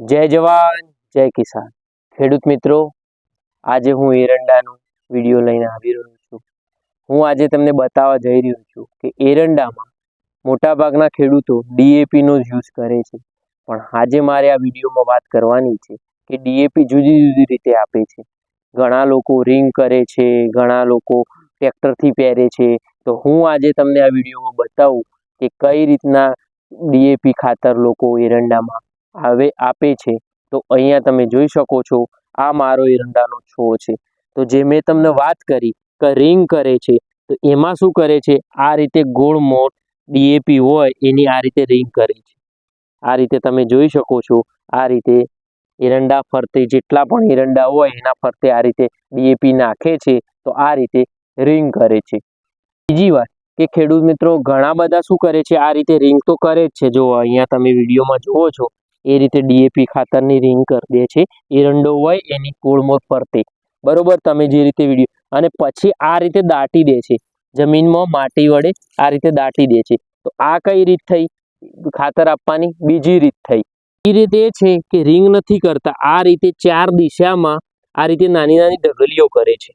જય જવાન, જય કિસાન. ખેડૂત મિત્રો, આજે હું એરંડાનો વીડિયો લઈને આવી રહ્યો છું. હું આજે તમને બતાવવા જઈ રહ્યો છું કે એરંડામાં મોટાભાગના ખેડૂતો ડીએપીનો જ યુઝ કરે છે. પણ આજે મારે આ વિડીયોમાં વાત કરવાની છે કે ડીએપી જુદી જુદી રીતે આપે છે. ઘણા લોકો રિંગ કરે છે, ઘણા લોકો ટ્રેક્ટરથી પહેરે છે. તો હું આજે તમને આ વિડીયોમાં બતાવું કે કઈ રીતના ડીએપી ખાતર લોકો એરંડામાં આવે આપે છે. તો અહીંયા તમે જોઈ શકો છો, આ મારો એરંડાનો છોડ છે. તો જે મેં તમને વાત કરી કે રિંગ કરે છે, તો એમાં શું કરે છે? આ રીતે ગોળ મોટ ડીએપી હોય, એની આ રીતે રિંગ કરે છે. આ રીતે તમે જોઈ શકો છો, આ રીતે એરંડા ફરતે, જેટલા પણ એરંડા હોય, એના ફરતે આ રીતે ડીએપી નાખે છે, તો આ રીતે રિંગ કરે છે. બીજી વાત કે ખેડૂત મિત્રો, ઘણા બધા શું કરે છે? આ રીતે રિંગ તો કરે જ છે. જો અહીંયા તમે વિડીયોમાં જુઓ છો એ રીતે ડીએપી ખાતરની રિંગ કરી દે છે. એરંડો હોય એની કોળમોર ફરતે. બરોબર? તમે જે રીતે વીડિયો અને પછી આ રીતે દાટી દે છે. જમીનમાં માટી વડે આ રીતે દાટી દે છે. તો આ કઈ રીત થઈ? ખાતર આપવાની બીજી રીત થઈ. એ રીત એ છે કે રિંગ નથી કરતા. આ રીતે ચાર દિશામાં આ રીતે નાની નાની ઢગલીઓ કરે છે.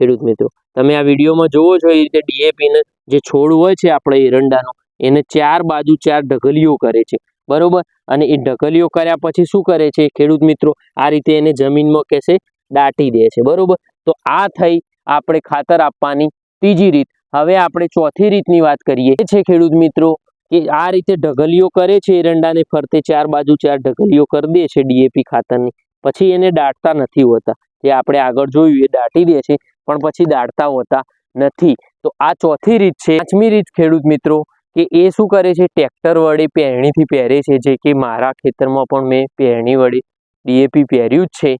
ખેડૂત મિત્રો, તમે આ વિડીયોમાં જોવો છો એ રીતે ડીએપીને જે છોડ હોય છે આપણે એરંડાનો, એને ચાર બાજુ ચાર ઢગલીઓ કરે છે. બરોબર? અને એ ઢગલીઓ કર્યા પછી શું કરે છે? ખેડૂત મિત્રો, આ રીતે એને જમીનમાં કહેશે દાટી દે છે. બરોબર? તો આ થઈ આપણે ખાતર આપવાની ત્રીજી રીત. હવે આપણે ચોથી રીતની વાત કરીએ. એ છે ખેડૂત મિત્રો, કે આ રીતે ઢગલીઓ કરે છે એરંડાને ફરતે, ચાર બાજુ ચાર ઢગલીઓ કરી દે છે ડીએપી ખાતરની. પછી એને દાટતા નથી હોતા. જે આપણે આગળ જોયું, એ દાટી દે છે, પણ પછી દાટતા હોતા નથી. તો આ ચોથી રીત છે. પાંચમી રીત ખેડૂત મિત્રો કે એ શું કરે છે? ટ્રેક્ટર વડે પહેરણીથી પહેરે છે, જે કે મારા ખેતરમાં પણ મેં પહેરણી વડે ડીએપી પહેર્યું જ છે.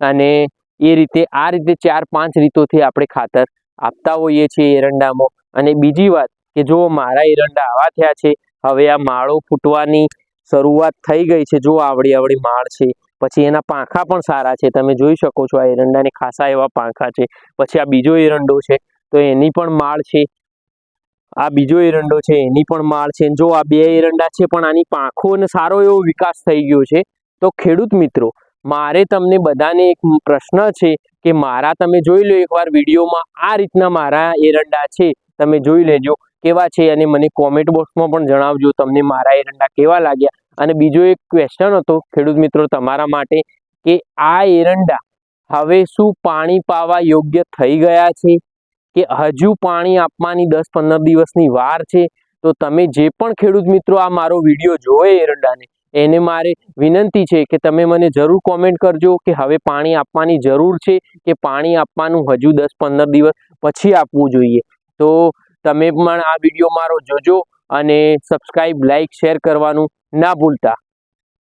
અને એ રીતે, આ રીતે ચાર પાંચ રીતોથી આપણે ખાતર આપતા હોઈએ છીએ એરંડામાં. અને બીજી વાત કે જો મારા એરંડા આવા થયા છે, હવે આ માળો ફૂટવાની શરૂઆત થઈ ગઈ છે. જો આવડી આવડી માળ છે, પછી એના પાંખા પણ સારા છે. તમે જોઈ શકો છો આ એરંડાને ખાસા એવા પાંખા છે. પછી આ બીજો એરંડો છે, તો એની પણ માળ છે. આ બીજો એરંડો છે, એની પણ માળ છે. જો આ બે એરંડા છે, પણ આની પાંખો અને સારો એવો વિકાસ થઈ ગયો છે. તો ખેડૂત મિત્રો, મારે તમને બધાને એક પ્રશ્ન છે કે મારા, તમે જોઈ લો એકવાર વિડીયોમાં આ રીતના મારા એરંડા છે. તમે જોઈ લેજો કેવા છે અને મને કોમેન્ટ બોક્સમાં પણ જણાવજો તમને મારા એરંડા કેવા લાગ્યા. અને બીજો એક ક્વેશ્ચન હતો ખેડૂત મિત્રો તમારા માટે કે આ એરંડા હવે શું પાણી પાવા યોગ્ય થઈ ગયા છે? કે હજુ પાણી આપવાની દસ પંદર દિવસની વાર છે, તો તમે જે પણ ખેડૂત મિત્રો આ મારો વીડિયો જોવે એરંડાને, એને મારે વિનંતી છે કે તમે મને જરૂર કોમેન્ટ કરજો કે હવે પાણી આપવાની જરૂર છે કે પાણી આપવાનું હજુ દસ પંદર દિવસ પછી આપવું જોઈએ. તો તમે પણ આ વીડિયો મારો જોજો અને સબસ્ક્રાઈબ લાઈક શેર કરવાનું ના ભૂલતા.